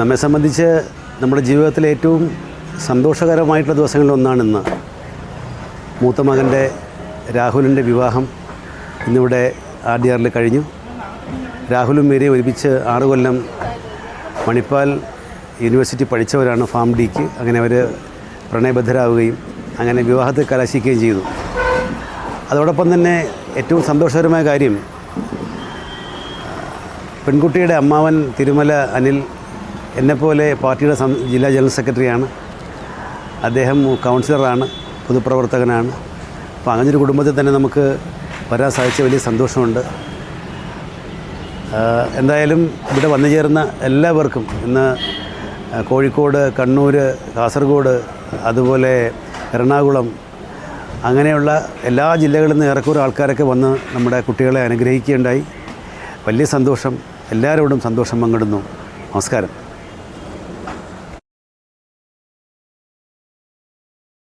നമ്മെ സംബന്ധിച്ച് നമ്മുടെ ജീവിതത്തിലെ ഏറ്റവും സന്തോഷകരമായിട്ടുള്ള ഇന്ന്. മൂത്ത മകന്റെ രാഹുലിന്റെ വിവാഹം ഇന്നിവിടെ ആർ ഡി ആറിൽ കഴിഞ്ഞു. രാഹുലും മേരിയും ഒരുമിച്ച് ആറ് കൊല്ലം മണിപ്പാൽ യൂണിവേഴ്സിറ്റി പഠിച്ചവരാണ് ഫാം ഡിക്ക്. അങ്ങനെ അവർ പ്രണയബദ്ധരാവുകയും അങ്ങനെ വിവാഹത്തിൽ കലാശിക്കുകയും ചെയ്തു. അതോടൊപ്പം തന്നെ ഏറ്റവും സന്തോഷകരമായ കാര്യം പെൺകുട്ടിയുടെ അമ്മാവൻ തിരുമല അനിൽ എന്നെപ്പോലെ പാർട്ടിയുടെ ജില്ലാ ജനറൽ സെക്രട്ടറിയാണ്. അദ്ദേഹം കൗൺസിലറാണ് പൊതുപ്രവർത്തകനാണ്. അപ്പോൾ അങ്ങനെ ഒരു കുടുംബത്തിൽ തന്നെ നമുക്ക് വരാൻ സാധിച്ച വലിയ സന്തോഷമുണ്ട്. എന്തായാലും ഇവിടെ വന്നു ചേർന്ന എല്ലാവർക്കും ഇന്ന് കോഴിക്കോട് കണ്ണൂർ കാസർഗോഡ് അതുപോലെ എറണാകുളം അങ്ങനെയുള്ള എല്ലാ ജില്ലകളിൽ നിന്ന് ഏറെക്കുറെ ആൾക്കാരൊക്കെ വന്ന് നമ്മുടെ കുട്ടികളെ അനുഗ്രഹിക്കുകയുണ്ടായി. വലിയ സന്തോഷം. എല്ലാവരോടും സന്തോഷം പങ്കിടുന്നു. നമസ്കാരം.